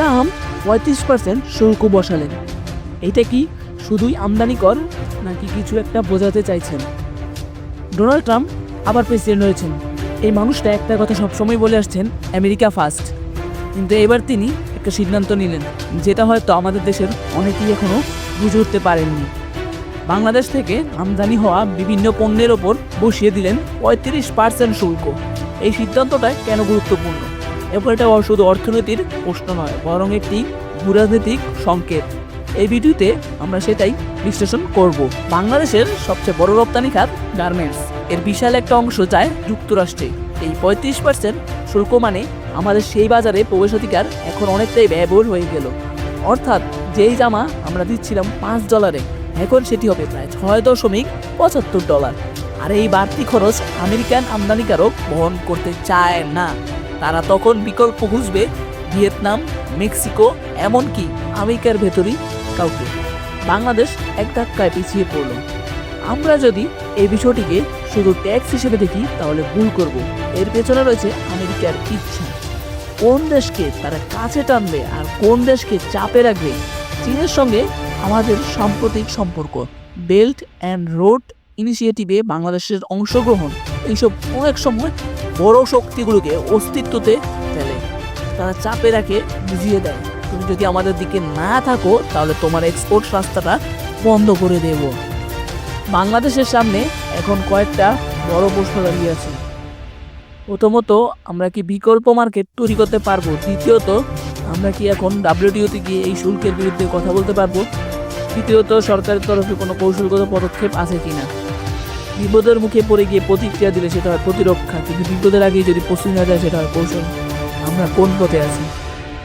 Trump পঁয়ত্রিশ percent শুল্ক বসালেন। এটা কি শুধুই আমদানি কর, নাকি কিছু একটা বোঝাতে চাইছেন? ডোনাল্ড ট্রাম্প আবার প্রেসিডেন্ট হয়েছেন। এই মানুষটা একটা কথা সবসময় বলে আসছেন, আমেরিকা ফার্স্ট। কিন্তু এবার তিনি একটা সিদ্ধান্ত নিলেন, যেটা হয়তো আমাদের দেশের অনেকেই এখনও বুঝে উঠতে পারেননি। বাংলাদেশ থেকে আমদানি হওয়া বিভিন্ন পণ্যের ওপর বসিয়ে দিলেন পঁয়ত্রিশ পার্সেন্ট শুল্ক। এই সিদ্ধান্তটা কেন গুরুত্বপূর্ণ? এরপর এটা শুধু অর্থনীতির প্রশ্ন নয়, বরং একটি ভূরাজনৈতিক সংকেত। এই ভিডিওতে আমরা সেটাই বিশ্লেষণ করব। বাংলাদেশের সবচেয়ে বড় রপ্তানি খাত গার্মেন্টস। এর বিশাল একটা অংশ যায় যুক্তরাষ্ট্রে। এই পঁয়ত্রিশ পার্সেন্ট শুল্ক মানে আমাদের সেই বাজারে প্রবেশাধিকার এখন অনেকটাই ব্যয়বহুল হয়ে গেল। অর্থাৎ যেই জামা আমরা দিচ্ছিলাম পাঁচ ডলারে, এখন সেটি হবে প্রায় ছয় দশমিক পঁচাত্তর ডলার। আর এই বাড়তি খরচ আমেরিকান আমদানিকারক বহন করতে চায় না। তারা তখন বিকল্প খুঁজবে ভিয়েতনাম, মেক্সিকো, এমনকি আমেরিকার ভেতরই কাউকে। বাংলাদেশ এক ধাক্কায় পিছিয়ে পড়ল। আমরা যদি এই বিষয়টিকে শুধু ট্যাক্স হিসেবে দেখি, তাহলে ভুল করব। এর পেছনে রয়েছে আমেরিকার ইচ্ছা। কোন দেশকে তারা কাছে টানবে আর কোন দেশকে চাপে রাখবে, চীনের সঙ্গে আমাদের সাম্প্রতিক সম্পর্ক। বেল্ট অ্যান্ড রোড ইনিশিয়েটিভে বাংলাদেশের অংশগ্রহণ। এইসব অনেক সময় বড় শক্তিগুলোকে অস্তিত্বতে ফেলে। তারা চাপে রাখে বুঝিয়ে দেয়। তুমি যদি আমাদের দিকে না থাকো, তাহলে তোমার এক্সপোর্ট রাস্তাটা বন্ধ করে দেব। বাংলাদেশের সামনে এখন কয়েকটা বড় প্রশ্ন দাঁড়িয়ে আছে। প্রথমত, আমরা কি বিকল্প মার্কেট তৈরি করতে পারব? দ্বিতীয়ত, আমরা কি এখন ডাব্লিউটিওতে গিয়ে এই শুল্কের বিরুদ্ধে কথা বলতে পারব? তৃতীয়ত, সরকারের তরফে কোনো কৌশলগত পদক্ষেপ আছে কিনা? বিপদের মুখে পড়ে গিয়ে প্রতিক্রিয়া দিলে সেটা হয় প্রতিরক্ষা। কিন্তু বিপদের আগেই যদি প্রস্তুতি না যায় সেটা হয় কৌশল। আমরা কোন পথে আছি?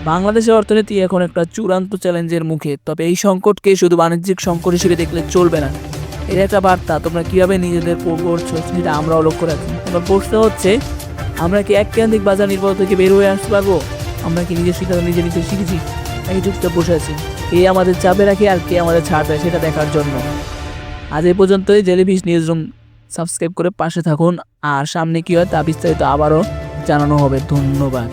বাংলাদেশের অর্থনীতি এখন একটা চূড়ান্ত চ্যালেঞ্জের মুখে। তবে এই সংকটকে শুধু বাণিজ্যিক সংকট হিসেবে দেখলে চলবে না। এর একটা বার্তা, তোমরা কীভাবে নিজেদের করছ সেটা আমরাও লক্ষ্য রাখি। এবার প্রশ্ন হচ্ছে, আমরা কি এক কেন্দ্রিক বাজার নির্ভর থেকে বের হয়ে আসতে পারব? আমরা কি নিজের সিদ্ধান্ত নিজে নিজে শিখেছি? নাকি চুপচাপ বসে আছি। কে আমাদের চাপে রাখে আর কে আমাদের ছাড় দেয় সেটা দেখার জন্য। আজ এই পর্যন্তই। জেলিফিশ নিউজ রুম সাবস্ক্রাইব করে পাশে থাকুন। আর সামনে কী হয় তা বিস্তারিত আবারও জানানো হবে। ধন্যবাদ।